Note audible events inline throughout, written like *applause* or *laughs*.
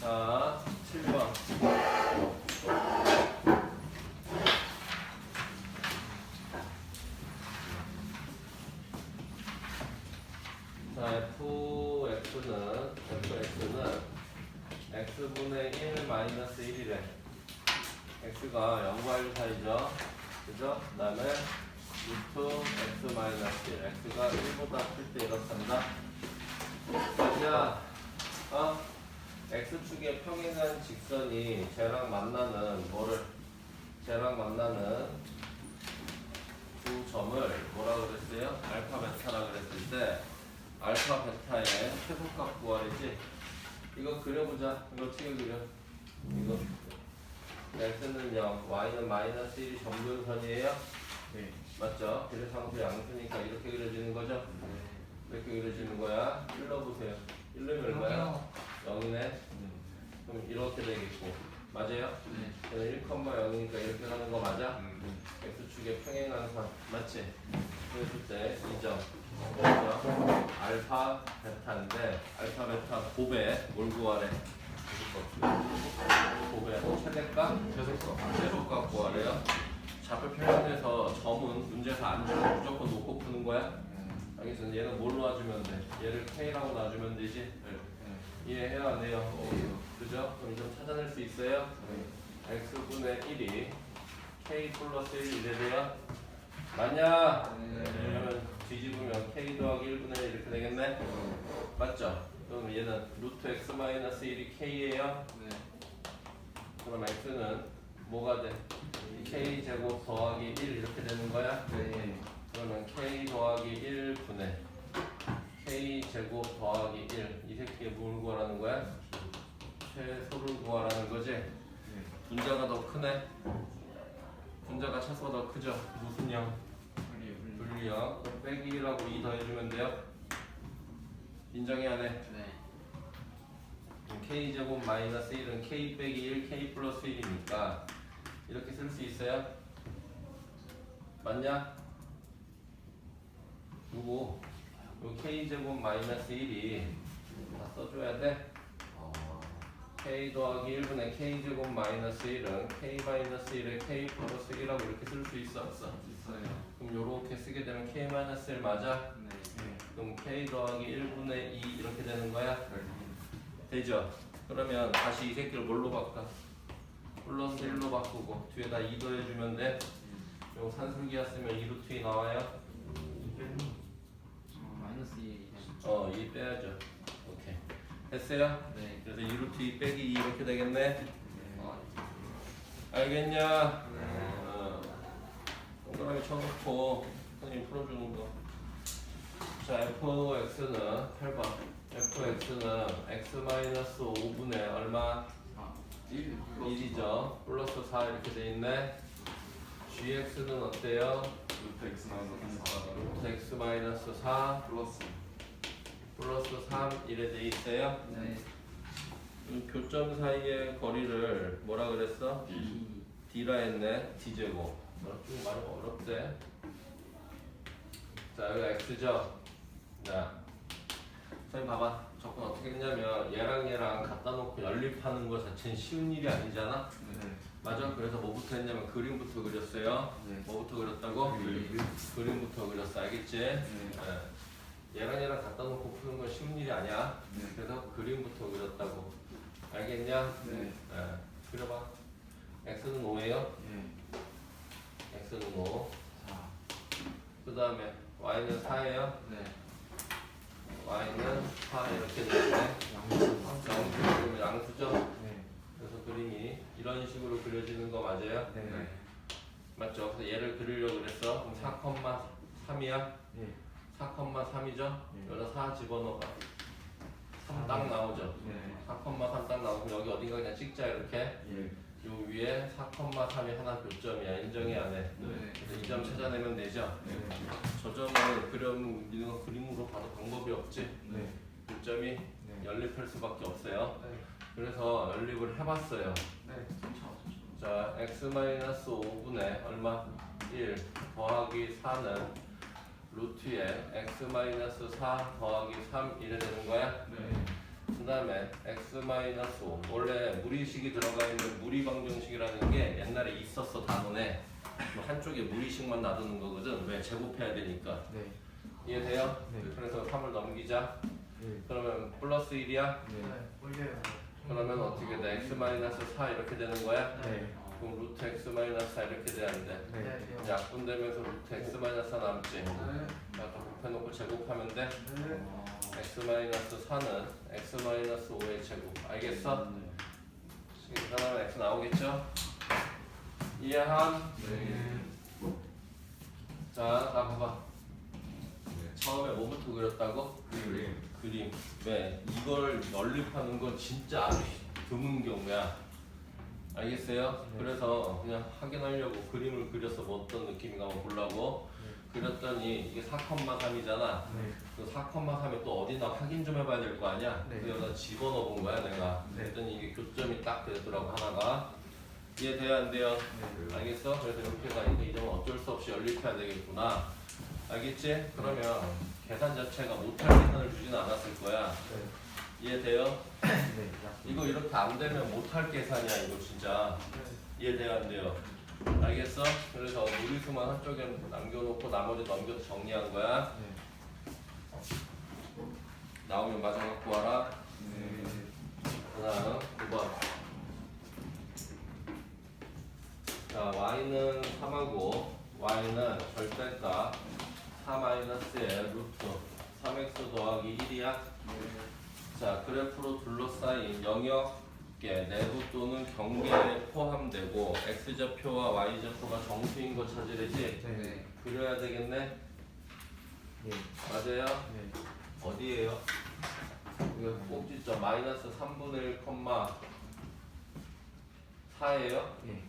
자, 7번. 자, fx는 fx는 x분의 1 마이너스 1이래. x가 0과 1 사이죠. 그죠? 그 다음에 루트 x 마이너스 1. x가 1보다 클 때 이렇단다. 자, 어? x축의 평행한 직선이 쟤랑 만나는 뭐를 쟤랑 만나는 두 점을 뭐라 그랬어요? 알파 베타라 그랬을 때 알파 베타의 최소값 구하래지 이거 그려보자 이거 어떻게 그려 이거 x는 0 y는 마이너스 1이 점근선이에요 네. 맞죠? 그래서 항수 양수니까 이렇게 그려지는 거죠 이렇게 그려지는 거야 일러 보세요 일르면 얼마야? 0이네 그럼 이렇게 되겠고 맞아요? 네. 얘는 1,0이니까 이렇게 가는 거 맞아? 음. x축의 평행한 선 맞지? 그랬을 때 2점 그죠? 알파 베타인데 알파 베타 뭘 구하래? 곱에 최대값? 최소값. 최소값 구하래요 좌표 평면에서 점은 문제에서 안 주면 무조건 놓고 푸는 거야? 알겠어 얘는 뭘로 놔주면 돼? 얘를 k라고 놔주면 되지? 네. 이해해야 안 해요? 그죠? 그럼 좀 찾아낼 수 있어요? x분의 1이 k 플러스 1 이래 돼요? 맞냐? 네. 그러면 뒤집으면 k 더하기 1분의 1 이렇게 되겠네? 맞죠? 그럼 얘는 루트 x 마이너스 1이 k예요? 네. 그럼 x는 뭐가 돼? k 제곱 더하기 1 이렇게 되는 거야? 네. 그러면 k 더하기 1 분의 k 제곱 더하기 1 이 새끼의 뭘 구하라는 거야? 최소를 구하라는 거지? 분자가 더 크네? 분자가 차수가 더 크죠? 무슨 형? 분리형 그럼 빼기 1하고 2 더해주면 돼요? 인정해야 돼? 네. 그럼 k 제곱 마이너스 1은 k 빼기 1 k 플러스 1이니까 이렇게 쓸 수 있어요? 맞냐? 누구? 요 k 제곱 마이너스 1이 다 써줘야 돼? k 더하기 1분의 k 제곱 마이너스 1은 k 마이너스 1에 k 플러스 1하고 이렇게 쓸 수 있어 없어? 있어요. 그럼 요렇게 쓰게 되면 k 마이너스 1 맞아? 네. 그럼 k 더하기 1분의 2 이렇게 되는 거야? 되죠? 그러면 다시 이 새끼를 뭘로 바꿔? 플러스 1로 바꾸고 뒤에다 2 더해주면 돼? 요 산술기하 쓰면 2루트 2 나와요? 마이너스 2. 어, 2 빼야죠 오케이 됐어요? 네. 그래서 2루트 2 빼기 2 이렇게 되겠네? 어, 알겠냐? 어, 동그라미 쳐놓고 선생님 풀어주는 거. 자, fx는 8번. fx는 x 5분의 얼마? 1. 1이죠. 플러스 4 이렇게 돼 있네. gx는 어때요? 루트 x 마이너스 4. 루트 x 마이너스 4 플러스. 플러스 3 이래 돼 있어요. 네. 이 교점 사이의 거리를 뭐라 그랬어? D. D라 했네. D제곱. 좀 많이 어렵대. 자, 여기가 X죠? 자, 선생님 봐봐. 접근 어떻게 했냐면 얘랑 얘랑 갖다 놓고 연립하는 거 자체는 쉬운 일이 아니잖아? 네. 맞아? 그래서 뭐부터 했냐면 그림부터 그렸어요. 네. 뭐부터 그렸다고? 그림. 그림부터 그렸어. 알겠지? 네. 예. 얘랑 얘랑 갖다 놓고 푸는 건 쉬운 일이 아니야. 네. 그래서 그림부터 그렸다고. 알겠냐? 네. 예. 그려봐. X는 5예요. 예. X는 5. 4. 그 다음에 Y는 4예요. 네. Y는 4 이렇게 되네. 양수. 양수, 양수죠. 네. 그래서 그림이 이런 식으로 그려지는 거 맞아요? 네. 맞죠? 그래서 얘를 그리려고 그랬어. 그럼 4,3이야? 예. 4,3이죠? 네. 여기다 4 집어넣어봐. 3 딱 나오죠? 네. 4,3 딱 나오고 여기 어딘가 그냥 찍자 이렇게. 예. 요 위에 4,3이 하나 교점이야. 인정이 안 해. 네. 그래서 이 점 찾아내면 되죠? 네. 저 점을 그려면 우리는 그림으로 봐도 방법이 없지. 네. 교점이 네. 연립할 수밖에 없어요. 네. 그래서 연립을 해봤어요. 네. 자, x-5분의 얼마? 1 더하기 4는 루트에 x-4 더하기 3 이래 되는 거야? 네. 그 다음에 x 마이너스 5 원래 무리식이 들어가 있는 무리방정식이라는 게 옛날에 있었어 단원에 뭐 한쪽에 무리식만 놔두는 거거든 왜 제곱해야 되니까 네. 이해돼요? 네. 그래서 3을 넘기자 네. 그러면 플러스 1이야 네. 올려요. 그러면 어떻게 돼? x 마이너스 4 이렇게 되는 거야? 네. 그럼 루트 x 마이너스 4 이렇게 돼야 안 돼? 네. 네. 약분되면서 루트 x 마이너스 4 남지? 네. 아까 곱해놓고 제곱하면 돼? 네. x 마이너스 4는 x 마이너스 5의 제곱 알겠어? 그 다음에 x 나오겠죠? 이해함? 네. 자, 나 봐봐 처음에 뭐부터 그렸다고? 그림. 그림 왜? 이걸 연립하는 건 진짜 아주 드문 경우야 알겠어요? 네. 그래서 그냥 확인하려고 그림을 그려서 뭐 어떤 느낌인가 한번 보려고 그렸더니 이게 4,3이잖아 네. 그 4,3에 또 어디나 확인 좀 해봐야 될 거 아니야? 네. 그 여기다 집어넣어 본 거야 내가 네. 그랬더니 이게 교점이 딱 되더라고 하나가 이해 돼야 안 돼요? 네. 알겠어? 그래서 이렇게 가니까 이 점은 어쩔 수 없이 연립해야 되겠구나 알겠지? 그러면 계산 자체가 못할 계산을 주지는 않았을 거야 네. 이해돼요? 네. 이거 이렇게 안 되면 못할 계산이야 이거 진짜 이해돼요 안 돼요? 알겠어? 그래서 무리수만 한쪽에 남겨놓고 나머지 넘겨서 정리한 거야. 네. 나오면 마지막 구하라. 네. 그 다음 9번. 자 y는 3하고 y는 절대값. 4-의 루트. 3x 더하기 1이야? 자 그래프로 둘러싸인 영역 계 내부 또는 경계에 포함되고 x좌표와 y좌표가 정수인 거 찾으래지 네. 그려야 되겠네 네. 맞아요? 네. 어디에요? 이거 꼭지점 마이너스 3분의 1 컴마 4예요? 네.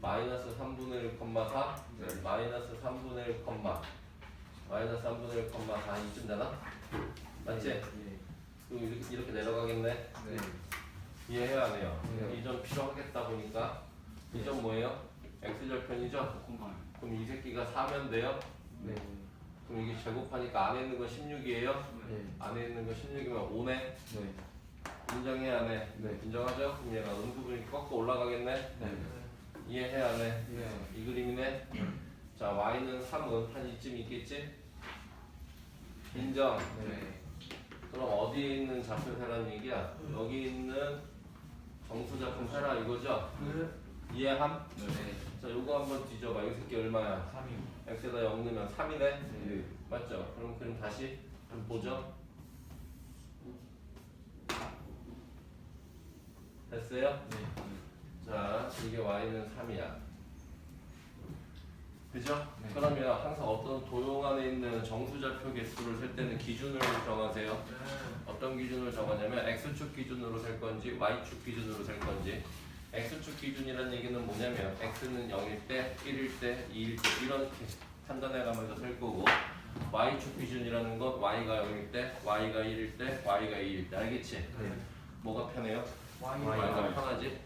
마이너스 3분의 1 컴마 4? 네. 마이너스 3분의 1 컴마 마이너스 3분의 1 컴마 4 이쯤 되나? 맞지? 네. 그럼 이렇게, 이렇게 내려가겠네 네. 이해해야 안 해요? 네. 이점 필요하겠다 보니까 이 점 뭐예요? x절편이죠? 콤마. 그럼 이 새끼가 4면 돼요? 네. 그럼 이게 제곱하니까 안에 있는 건 16이에요? 네. 안에 있는 건 16이면 5네? 네. 인정해 안 해? 네. 인정하죠? 그럼 얘가 음수분이 꺾어 올라가겠네? 네. 이해해 안 해? 네. 이 그림이네? 자 y는 3은 한 이쯤 있겠지? 인정 네. 그럼 어디에 있는 좌표 세라는 얘기야? 여기 있는 정수 작품 세라 이거죠? 이해함? 네. 자 요거 한번 뒤져봐 이 새끼 얼마야? 3이. x에다 0 넣으면 3이네? 네. 맞죠? 그럼 그럼 다시 좀 보죠 됐어요? 네. 자, 이게 y는 3이야. 그죠? 네. 그러면 항상 어떤 도형 안에 있는 정수좌표 개수를 셀 때는 기준을 정하세요. 어떤 기준을 정하냐면 x축 기준으로 셀 건지 y축 기준으로 셀 건지 x축 기준이라는 얘기는 뭐냐면 x는 0일 때, 1일 때, 2일 때 이렇게 판단해 가면서 셀 거고 y축 기준이라는 건 y가 0일 때, y가 1일 때, y가 2일 때 알겠지? 네. 뭐가 편해요? 와이. y가 편하지?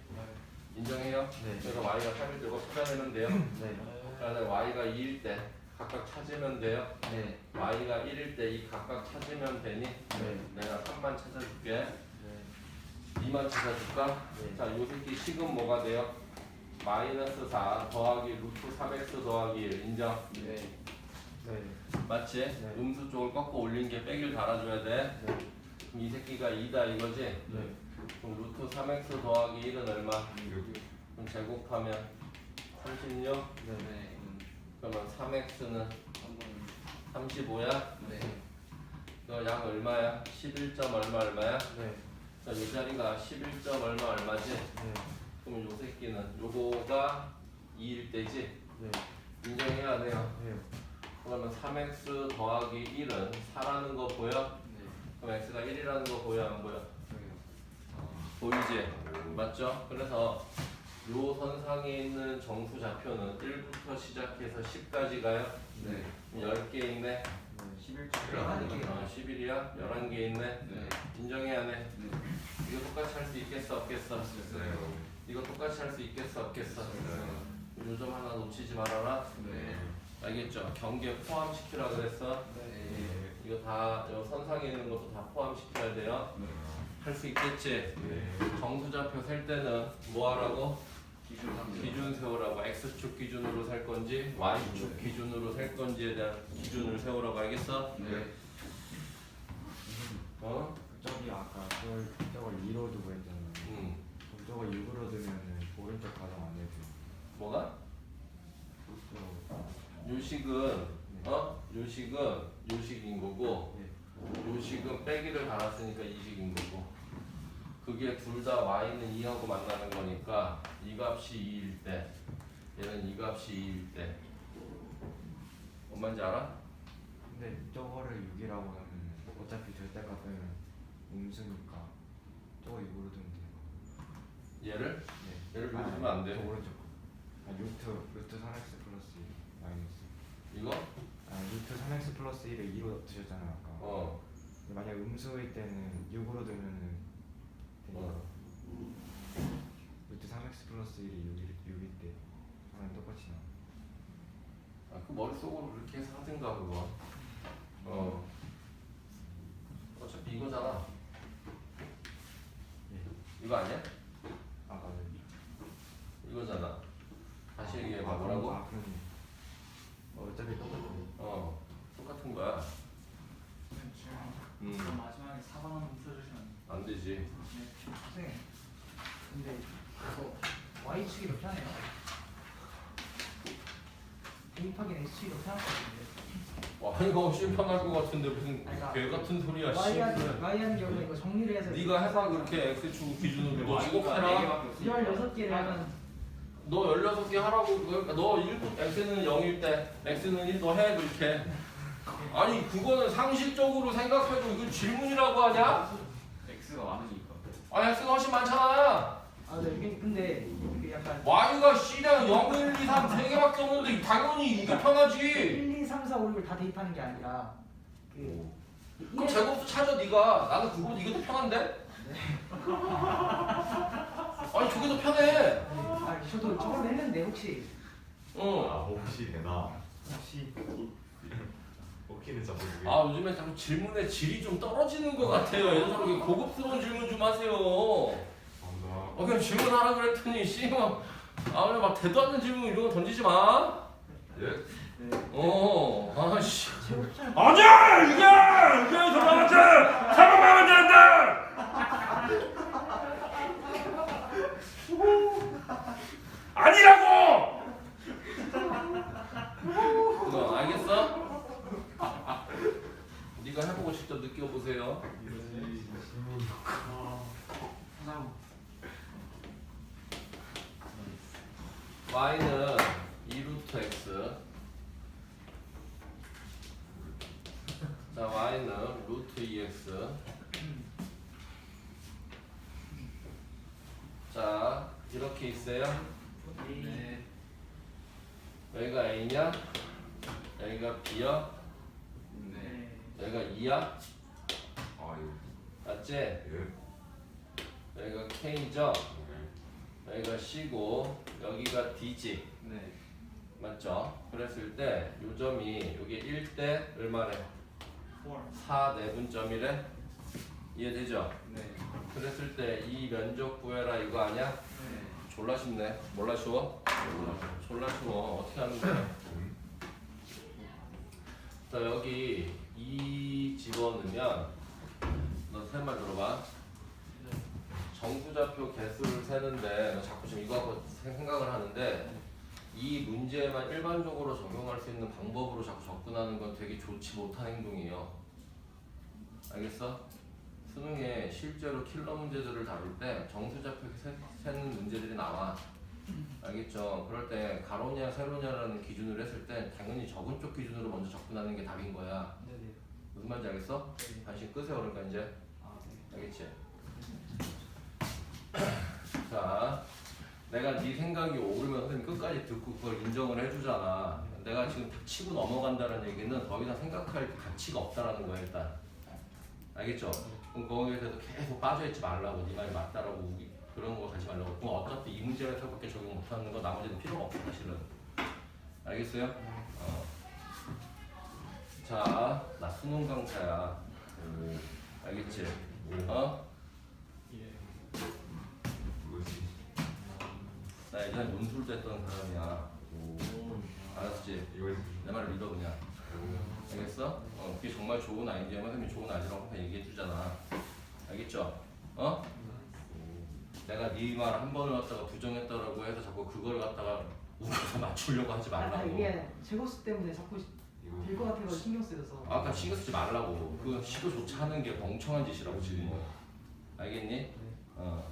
인정해요? 네. 그래서 y가 3일 때고 찾아내면 돼요. 네. 그다음에 y가 2일 때 각각 찾으면 돼요. 네. y가 1일 때 이 각각 찾으면 되니 네. 내가 3만 찾아줄게. 네. 2만 찾아줄까? 네. 자, 요 새끼 식은 뭐가 돼요? 마이너스 4 더하기 루트 3x 더하기 1 인정? 네. 네. 맞지? 네. 음수 쪽을 꺾어 올린 게 빼기를 달아줘야 돼. 네. 그럼 이 새끼가 2다 이거지? 네. 그럼 루트 3x 더하기 1은 얼마? 그럼 제곱하면 36? 네. 그러면 3x는 35야? 네. 그양 얼마야? 11 점 얼마 얼마야? 네. 자, 이 자리가 11 점 얼마 얼마지? 네. 그럼 요 새끼는 요거가 2일 때지? 네. 인정해야 안 해요. 네. 그러면 3x 더하기 1은 4라는 거 보여? 그럼 x가 1이라는 거 보여 안 보여? 보이지? 맞죠? 그래서 요 선상에 있는 정수 좌표는 1부터 시작해서 10까지 가요? 네. 10개 있네? 11초. 어, 11이야? 11개 있네? 인정해야 돼? 이거 똑같이 할 수 있겠어 없겠어? 이거 똑같이 할 수 있겠어 없겠어? 요점 하나 놓치지 말아라 알겠죠? 경계 포함시키라 그랬어? 이거 다, 요 선상에 있는 것도 다 포함시켜야 돼요 할 수 있겠지? 네. 정수좌표 셀 때는 뭐 하라고? 기준 삼 기준 세우라고 x축 기준으로 셀 건지 y축 기준으로 셀 건지에 대한 기준을 세우라고 알겠어? 네. 어? 저기 아까 저걸 저걸 2로 두고 했잖아요. 음. 그럼 저거 6으로 두면은 오른쪽 가정 안 되죠. 뭐가? 저 요식은 어? 요 식은 요 식인 거고 네. 요식은 빼기를 달았으니까 이식인 거고 그게 둘 다 y는 2하고 만나는 거니까 이 값이 2일 때 얘는 이 값이 2일 때뭔 말인지 알아? 근데 저거를 6이라고 하면 어차피 절대 값은 음수니까 저거 6으로 두면 돼요. 얘를? 네. 얘를 여기 두면 안 돼. 저 오른쪽. 아, 루트 루트 3x 플러스 1 마이너스. 이거? 아 루트 3x 플러스 1을 2로 두셨잖아요 아까. 어 근데 만약 음수일 때는 6으로 두면은 되니까. 어. 루트 3x 플러스 1이 6일, 6일 때 하면 똑같이 나와. 아, 그 머릿속으로 그렇게 해서 하든가 그거 어 어차피 이거잖아 예. 이거 아니야? 아 맞아요. 이거잖아 다시 아, 얘기해봐 아, 뭐라고? 아 그러네. 어, 어차피 똑같네. 어 똑같은 거야. 음. 그럼 마지막에 4번 한번 풀어주시면 안 되지. 네. 선생님. 근데 이거 Y축이 더 편해요. 대입하기는 X축이 더 편할 것 같은데. 와 이거 편할 것 같은데 무슨 아니, 개 같은 소리야 씨 Y 하는 Y 하는 경우에 이거 정리를 해서 네가 해봐 그렇게 X축 기준으로 너 Y가 지금 네 해라. 개밖에 없으니까. 16개를 하면 너 16개 하라고 그러니까 너 1, X는 0일 때 X는 1 너해 그렇게 아니 그거는 상식적으로 생각해도 이거 질문이라고 하냐? X가 많으니까. 아니 X가 훨씬 많잖아 아 네, 이게 근데 이게 약간 Y가 C랑 0, 1, 2, 3 3개밖에 없는데 당연히 이게 편하지 1, 2, 3, 4, 5, 6을 다 대입하는 게 아니라 그 그럼 제곱수 찾아 네가 나는 그거 더 편한데? *laughs* 아니 저게 더 편해 아 저도 저걸로 했는데 혹시 어. 아 혹시 되나? 혹시 혹시는 진짜 모르겠 아 요즘에 자꾸 질문의 질이 좀 떨어지는 것 같아요 예전에 고급스러운 질문 좀 하세요 어 감사. 그냥 질문하라 그랬더니 *laughs* 씨발 아 그냥 막 대도 않는 질문 이런 거 던지지 마 예? 네. 어, 아씨. 아니야 이게 이게 저한테 잡아가면 된다 아니라고 어, 알겠어? 네가 해보고 직접 느껴보세요. y는 2루트 x. 자, y는 루트 2x. 자, 이렇게 있어요. 네. 여기가 a냐? 여기가 b야? 네. 여기가 2야? 아유. 맞지? 예. 여기가 K죠? 여기가 C고 여기가 D지 네. 맞죠? 그랬을 때 요점이 여기 1대 얼마래? 4 내분점이래? 이해되죠? 네. 그랬을 때 이 면적 구해라 이거 아니야? 네. 졸라 쉽네 몰라 쉬워? 졸라 쉬워 어떻게 하면 돼? 자 여기 2 집어넣으면 너세말 들어봐. 정수좌표 개수를 세는데 너 자꾸 지금 이거 하고 생각을 하는데 이 문제에만 일반적으로 적용할 수 있는 방법으로 자꾸 접근하는 건 되게 좋지 못한 행동이에요. 알겠어? 수능에 실제로 킬러 문제들을 다룰 때 정수좌표 세, 세는 문제들이 나와 알겠죠? 그럴 때 가로냐 세로냐라는 기준을 했을 때 당연히 적은 쪽 기준으로 먼저 접근하는 게 답인 거야 네네. 무슨 말인지 알겠어? 네. 관심 끄세요 그러니까 이제 아 네. 알겠지? *clears throat* 자, 내가 네 생각이 옳으면 선생님 끝까지 듣고 그걸 인정을 해주잖아. 내가 지금 탁 치고 넘어간다는 얘기는 더 이상 생각할 가치가 없다라는 거야 일단. 알겠죠? 그럼 거기에 대해서 계속 빠져있지 말라고 네 말이 맞다라고 우기- 그런 거 가지 말라고. 그럼 어차피 이 문제라서밖에 적용 못하는 거 나머지는 필요가 없어 사실은. 알겠어요? 네. 어. 자, 나 수능 강사야. 음, 알겠지? 어? 예. 나 예전에 논술도 했던 사람이야. 알았지? 이걸 내 말을 믿어 그냥. 음. 알겠어? 어, 그게 정말 좋은 아이디어면 선생님이 좋은 아이디어라고 얘기해 주잖아. 알겠죠? 어? 내가 네 말 한 번을 갖다가 부정했다라고 해서 자꾸 그걸 갖다가 우겨서 *laughs* 맞추려고 하지 아, 아, 말라고. 이게 제거수 때문에 자꾸 될 것 같아서 신경 쓰여서. 아까 신경 쓰지 말라고. 그 시도조차 하는 게 멍청한 짓이라고 지금. 알겠니? 어.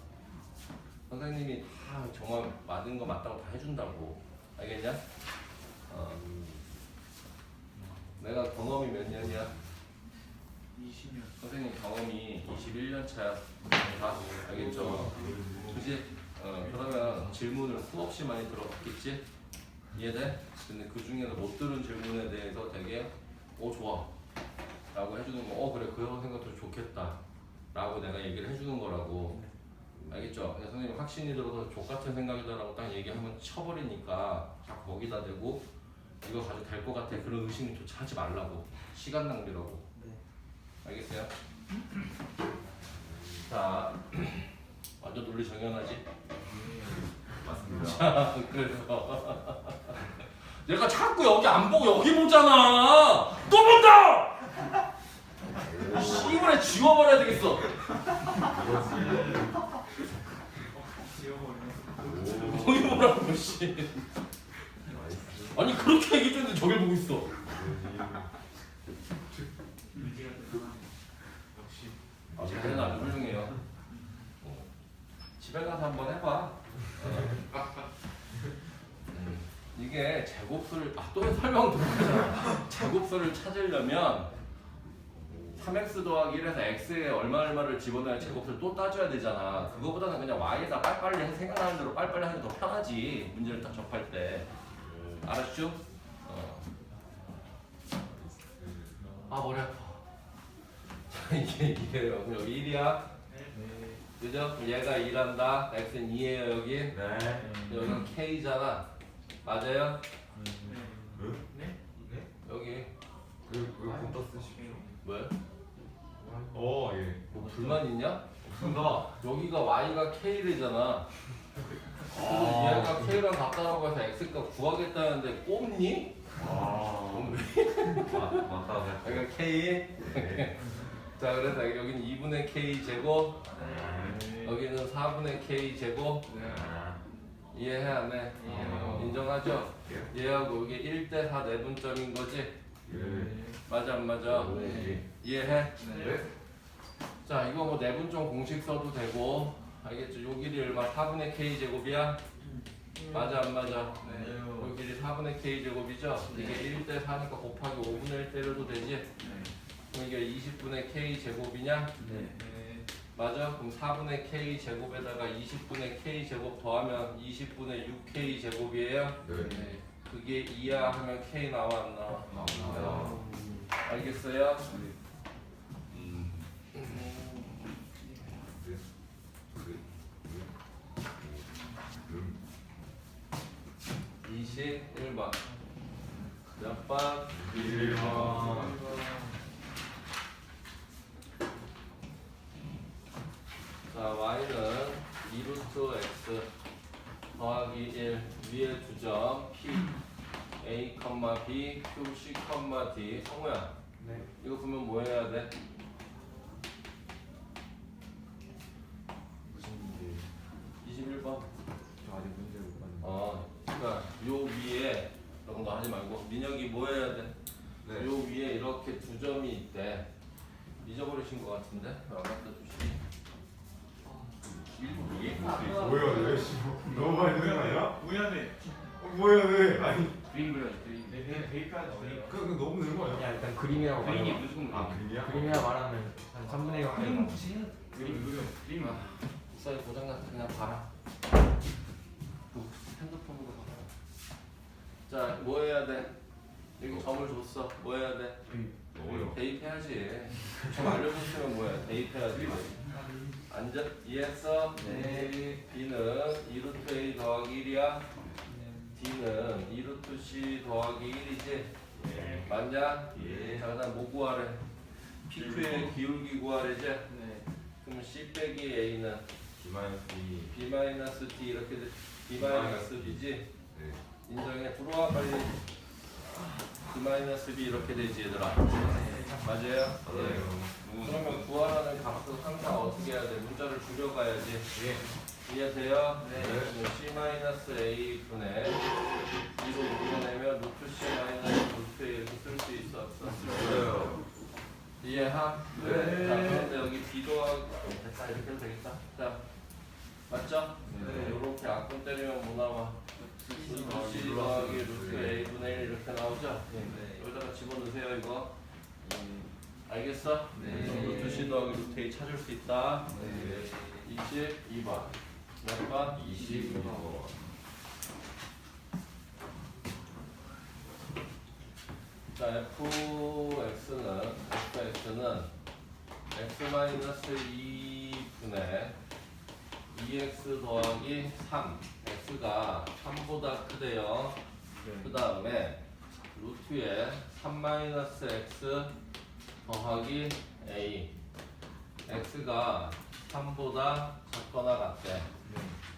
선생님이 다 정말 맞은 거 맞다고 다 해준다고. 알겠냐? 어. 내가 경험이 몇 년이야? 20년. 선생님 경험이 21년 차야. 다 알겠죠? 그지? 어, 그러면 질문을 수없이 많이 들어봤겠지? 이해돼? 근데 그 중에서 못 들은 질문에 대해서 되게 오 좋아 라고 해주는 거어 그래 그런 생각도 좋겠다 라고 내가 얘기를 해주는 거라고 알겠죠? 근데 선생님 확신이 들어서 족같은 생각이다라고 딱 얘기하면 쳐버리니까 자꾸 거기다 대고 이거 가지고 될 것 같아 그런 의심조차 하지 말라고 시간 낭비라고 네. 알겠어요? 자 논리 정연하지? 맞습니다. 그래서 내가 자꾸 여기 안 보고 여기 보잖아. 또 본다. 씨발에 지워버려야 되겠어. 여기 보라고 씨. 아니 그렇게 얘기해 줬는데 저길 보고 있어. 의지가 대단하네. 역시. 아, 자네는 아주 훌륭해요. 어. 집에 가서 한번 해봐. 음, 이게 제곱수를 아, 또 설명 들어가잖아. 제곱수를 찾으려면 3x 더하기 1에서 x에 얼마 얼마를 집어넣어야 제곱수를 또 따져야 되잖아. 그거보다는 그냥 y에다 빨리빨리 생각나는 대로 빨리빨리 하는 게 더 편하지. 문제를 딱 접할 때. 알았죠? 어. 아 머리 아파. *laughs* 자, 이게 이래요. 그럼 여기 1이야. 그죠? 그럼 얘가 2한다. x는 2예요 여기. 네. 여기는 k잖아. 맞아요? 네? 여기 왜왜 컴퓨터 쓰시죠? 왜? 어 예. 뭐 불만 있냐? 없습니다. 여기가 y가 k래잖아. 그래서 얘가 k랑 같다라고 해서 x값 구하겠다는데 꼽니? 아. 꼽니? 맞 맞다. 여기가 k. 네. 자 그래서 여기는 2분의 k 제곱, 네. 여기는 4분의 k 제곱. 아. 이해해 안 해? 이해해요. 인정하죠? 얘하고 여기 1대 4 내분점인 거지? 예. 맞아 안 맞아? 네. 이해해? 네. 자 이거 뭐 내분점 공식 써도 되고 알겠죠? 요 길이 얼마? 4분의 k 제곱이야? 맞아 안 맞아? 네. 요 길이 4분의 k 제곱이죠? 이게 1대 4니까 곱하기 5분의 1 때려도 되지? 네. 그럼 이게 20분의 k 제곱이냐? 네. 맞아? 그럼 4분의 k 제곱에다가 20분의 k 제곱 더하면 20분의 6k 제곱이에요? 네. 그게 2야 하면 k 나와 안 나와? 나옵니다. 알겠어요? 음. 네. 그. 음. 21번 몇 번? 1번. 자 y는 2루트 x 더하기 1 위에 두점 p a, b, q, c, d 성우야 네. 이거 보면 뭐 해야 돼? 무슨 문제? 21번 저 아직 문제 못 봤는데. 어 그러니까 요 위에 그런 거 하지 말고 민혁이 뭐 해야 돼? 네. 요 위에 이렇게 두 점이 있대. 잊어버리신 것 같은데? 안 갖다 주시니? 뭐야 왜 씨. 너무 많이 드는 거 아니야? 우연해. 어, 뭐야 왜? 아니. 그림 그려야지. 그림. 네, 대입까지 그, 그 너무 느는 거 아니야? 그냥 일단 그림이라고 그림이 말해봐. 무조건 아 그림. 그림이야? 그림이라 말하면 한 3분의 1 그림 가까이 굳이 해야 돼. 그림 그려. 그림. 목사이 고장났어 그냥 봐라. 그 핸드폰으로 봐라. 자, 뭐 해야 돼? 여기 점을 줬어. 뭐 해야 돼? 뭐요? 대입해야지. 점 알려줬으면 뭐야? 대입해야지. 앉아 이해했어? 네. B는 2루트 A 더하기 1이야. D는 2루트 C 더하기 1이지. 예. 맞냐? 예. 자, 그다음 뭐 구하래? PQ의 기울기 구하래지. 네. 그럼 C 빼기 A는 B 마이너스 B. b 마이너스 d 이렇게 돼. b 마이너스 b지. 네. 인정해. 들어와 빨리. B 마이너스 b 이렇게 되지 얘들아. 맞아요? 맞아요. 그러면 구하라는 값을 항상 어떻게 해야 돼? 문자를 줄여가야지. 이해돼요? 네. 그럼 c 마이너스 a 분의 2로 묶어내면 루트 c 마이너스 루트 a 이렇게 쓸 수 있어 없어? 맞아요. 이해하? 네. 자 그런데 여기 비도 하고 됐다 이렇게 해도 되겠다. 자 맞죠? 네. 이렇게 악분 때리면 뭐 나와? C 더하기 루트 a 분의 1 이렇게 나오죠? 네. 여기다가 집어넣으세요 이거. 알겠어? 네. 루트 c 더하기 루트 a 찾을 수 있다. 네. 22번. 몇 번? 22번. 자, fx는 fx는 x 마이너스 2분의 2x 더하기 3 x가 3보다 크대요. 그 다음에 루트에 3 마이너스 x 더하기 a x가 3보다 작거나 같대.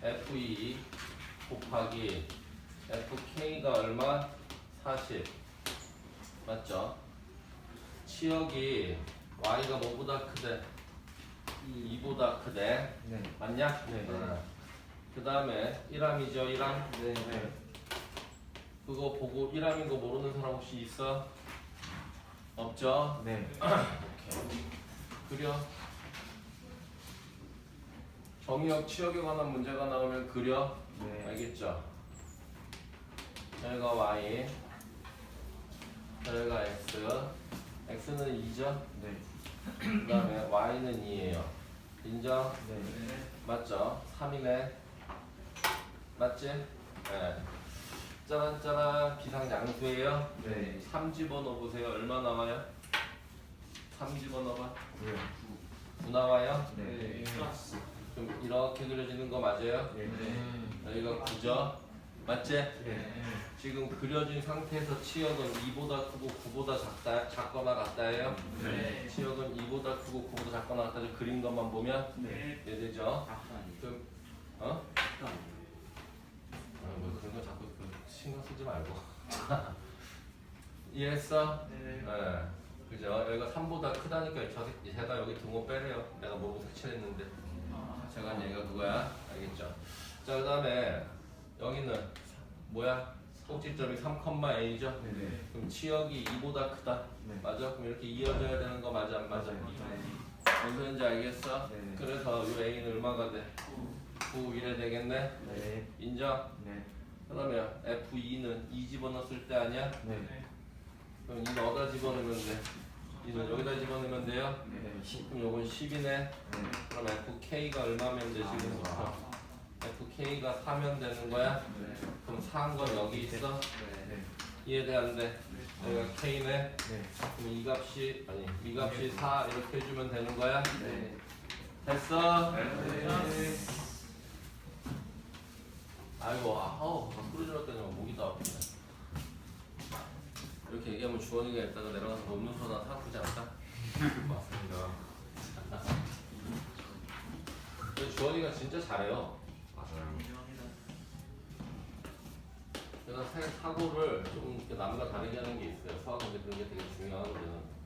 f2 곱하기 fk가 얼마? 40 맞죠? 치역이 y가 뭐보다 크대? 2보다 크대 네. 맞냐? 네. 그 다음에 1함이죠 1함 네. 네. 그거 보고 1함인 거 모르는 사람 혹시 있어? 없죠? 네. *clears throat* 오케이 그려 정의역 치역에 관한 문제가 나오면 그려 네. 알겠죠? 여기가 y 여기가 x x는 2죠? 네. 그 다음에 y는 2예요 인정? 네. 맞죠? 3이네 맞지? 네 짜란 짜란 비상양수예요 네. 3 집어넣어 보세요 얼마 나와요? 3 집어넣어봐 구요. 9 나와요? 네. 좀 이렇게 그려지는 거 맞아요? 네. 여기가 9죠? 맞지? 네. 지금 그려진 상태에서 치역은 2보다 크고 9보다 작다, 작거나 같다예요? 네. 치역은 2보다 크고 9보다 작거나 같다 그린 것만 보면 네. 이해되죠? 그럼 어? 아, 뭐 그런 거 자꾸 그 신경 쓰지 말고 *laughs* 이해했어? 네. 네. 그죠? 여기가 3보다 크다니까 저 새끼 제가 여기 등호 빼래요 내가 뭐고 색칠했는데 제가 한 얘기가 그거야 알겠죠? 자 그 다음에 여기는 뭐야? 꼭지점이 3,a죠? 네. 그럼 치역이 2보다 크다 네. 맞아? 그럼 이렇게 이어져야 되는 거 맞아 안 맞아? 뭔 소리인지 알겠어? 네. 그래서 이 a는 얼마가 돼? 9 이래 되겠네? 네. 인정? 네. 그러면 F2는 2 집어넣었을 때 아니야? 네. 그럼 2는 어디다 집어넣으면 돼? 2는 여기다 집어넣으면 돼요? 네. 시. 그럼 요건 10이네 네. 그럼 FK가 얼마면 돼 지금부터? FK가 4면 되는 거야? 그럼 4한 건 여기 있어? 네. 이해돼 안 돼? 여기가 K네 네. 그럼 이 값이 아니 이 값이 4 이렇게 해주면 되는 거야? 네. 됐어? 네. 아이고 아우 부러질렀더니 목이 다 아프네 이렇게 얘기하면 주원이가 이따가 내려가서 논문서나 사프지 않을까? *laughs* 맞습니다. 근데 주원이가 진짜 잘해요 맞아요. 제가 사- 사고를 좀 이렇게 남과 다르게 하는 게 있어요 수학인데 그런 게 되게 중요하거든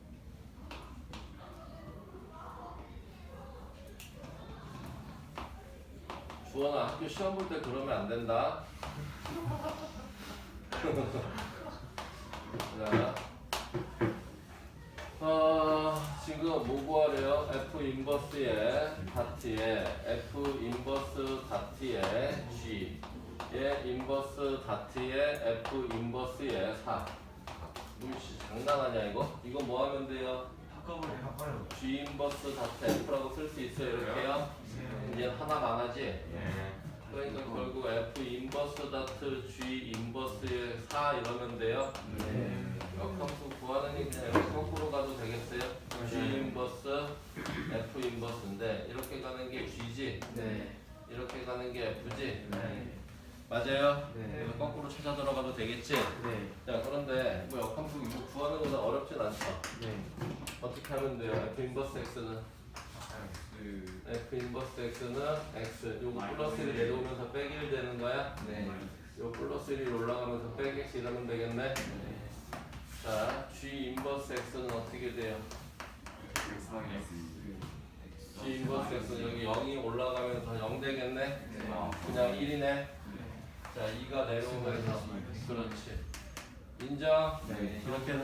주원아 학교 시험 볼 때 그러면 안 된다 *laughs* 자, 어, 지금 뭐 구하래요? F 인버스의 다트에 F 인버스 다트에 G 의 인버스 다트에 F 인버스의 4 물씨 장난하냐 이거? 이거 뭐 하면 돼요? 바꿔버려. 바꿔요. G 인버스 다트 F라고 쓸 수 있어요 이렇게요? 이제 하나만 하지? 네. 그러니까 결국 F 인버스 다트 G 인버스의 4 이러면 돼요? 네. 역함수 구하는 게 그냥 이렇게 거꾸로 가도 되겠어요? G 인버스 F 인버스인데 이렇게 가는 게 G지? 네. 이렇게 가는 게 F지? 네. 맞아요? 네. 그래서 거꾸로 찾아 들어가도 되겠지? 네. 자 그런데 뭐 역함수 이거 구하는 거는 어렵진 않죠? 네. 어떻게 하면 돼요? F 인버스 X는 F 인버스 X는 X. 요거 플러스 1 내려오면서 빼기 1 되는 거야? 네. 요 플러스 1이 올라가면서 빼기 X 이러면 되겠네? 자 G 인버스 X는 어떻게 돼요? G 인버스 X는 여기 0이 올라가면서 0 되겠네? 그냥 1이네? 자 2가 내려오면서. 그렇지. 인정? 네. 이렇게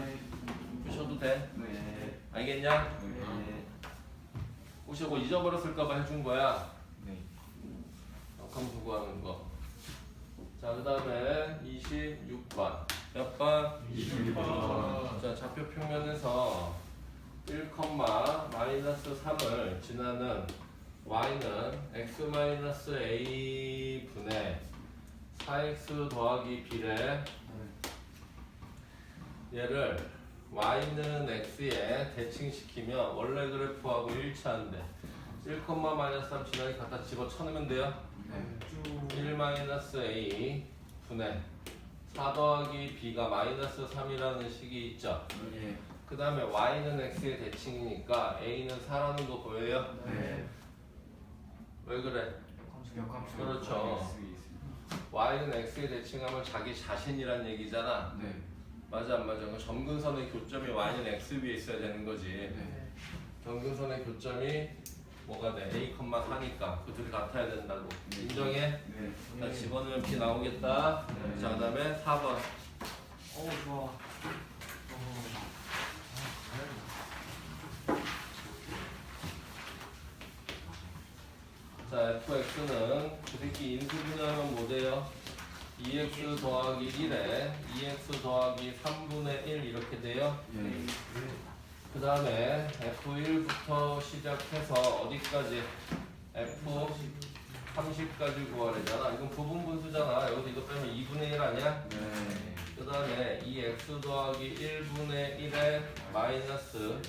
푸셔도 돼? 네. 알겠냐? 혹시 뭐 잊어버렸을까봐 해준 거야 네. 역함 수고하는 거. 자, 그 다음에 26번. 몇 번? 26 번. 자, 좌표 평면에서 1, 마이너스 3을 지나는 y는 x 마이너스 a 분의 4x 더하기 b래 얘를 y는 x에 대칭시키면 원래 그래프하고 일치하는데 1, 마이너스 3 지나기 갖다 집어 쳐넣으면 돼요. 1 마이너스 a 분의 4 더하기 b가 마이너스 3이라는 식이 있죠. 예. 그 다음에 y는 x의 대칭이니까 a는 4라는 거 보여요? 네. 왜 그래? 역함수. 그렇죠. y는 x의 대칭하면 자기 자신이란 얘기잖아. 네. 맞아 안 맞아? 그 점근선의 교점이 y는 x 위에 있어야 되는 거지. 네. 점근선의 교점이 뭐가 돼? a, 4니까 그 둘이 같아야 된다고. 네. 인정해? 네. 자, 집어넣으면 b 나오겠다. 네. 자, 그 다음에 4번. 어 좋아. 자, fx는 그 새끼 인수분해하면 뭐 돼요? 2x 더하기 1에 2x 더하기 3분의 1 이렇게 돼요. 예. 그 다음에 f1부터 시작해서 어디까지? f 30까지 구하래잖아. 이건 부분 분수잖아. 여기서 이거 빼면 2분의 1 아니야? 네. 그 다음에 2x 더하기 1분의 1에 마이너스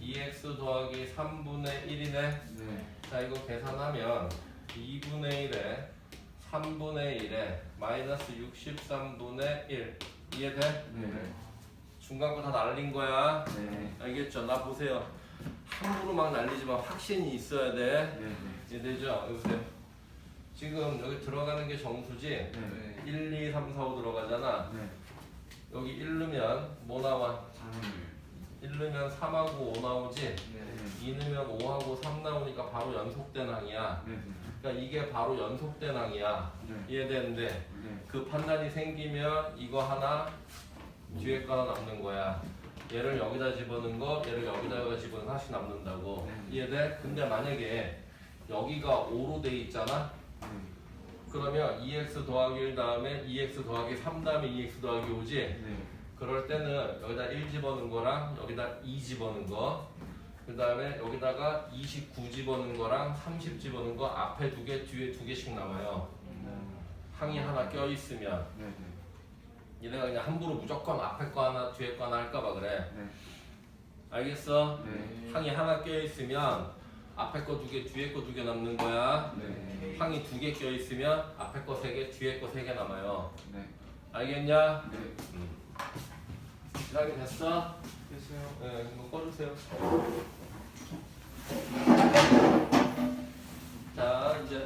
2x 더하기 3분의 1이네. 네. 자 이거 계산하면 2분의 1에 3분의 1에 마이너스 63분의 1 이해돼? 네. 중간 거 다 날린 거야 네. 알겠죠? 나 보세요 함부로 막 날리지만 확신이 있어야 돼 네. 이해되죠? 여기 보세요 지금 여기 들어가는 게 정수지 네. 1, 2, 3, 4, 5 들어가잖아 네. 여기 1 넣으면 뭐 나와? 1 넣으면 3하고 5 나오지 네. 2 넣으면 5하고 3 나오니까 바로 연속된 항이야 네. 그러니까 이게 바로 연속된 항이야. 네. 이해되는데 네. 그 판단이 생기면 이거 하나 뒤에 거 하나 남는 거야. 얘를 여기다 집어넣은 거, 얘를 여기다가 집어넣은 하나씩 남는다고. 네. 이해돼? 근데 만약에 여기가 5로 돼 있잖아. 그러면 2x 더하기 1 다음에 2x 더하기 3 다음에 2x 더하기 5지. 네. 그럴 때는 여기다 1 집어넣은 거랑 여기다 2 집어넣은 거. 그 다음에 여기다가 29 집어넣은 거랑 30 집어넣은 거 앞에 두 개, 뒤에 두 개씩 남아요. 항이 하나 껴 있으면 네. 얘네가 그냥 함부로 무조건 앞에 거 하나, 뒤에 거 하나 할까봐 그래. 네. 알겠어? 네. 항이 하나 껴 있으면 앞에 거 두 개, 뒤에 거 두 개 남는 거야. 네. 항이 두 개 껴 있으면 앞에 거 세 개, 뒤에 거 세 개 남아요. 네. 알겠냐? 네. 지나게 됐어? 됐어요. 네, 이거 꺼주세요. 자, 이제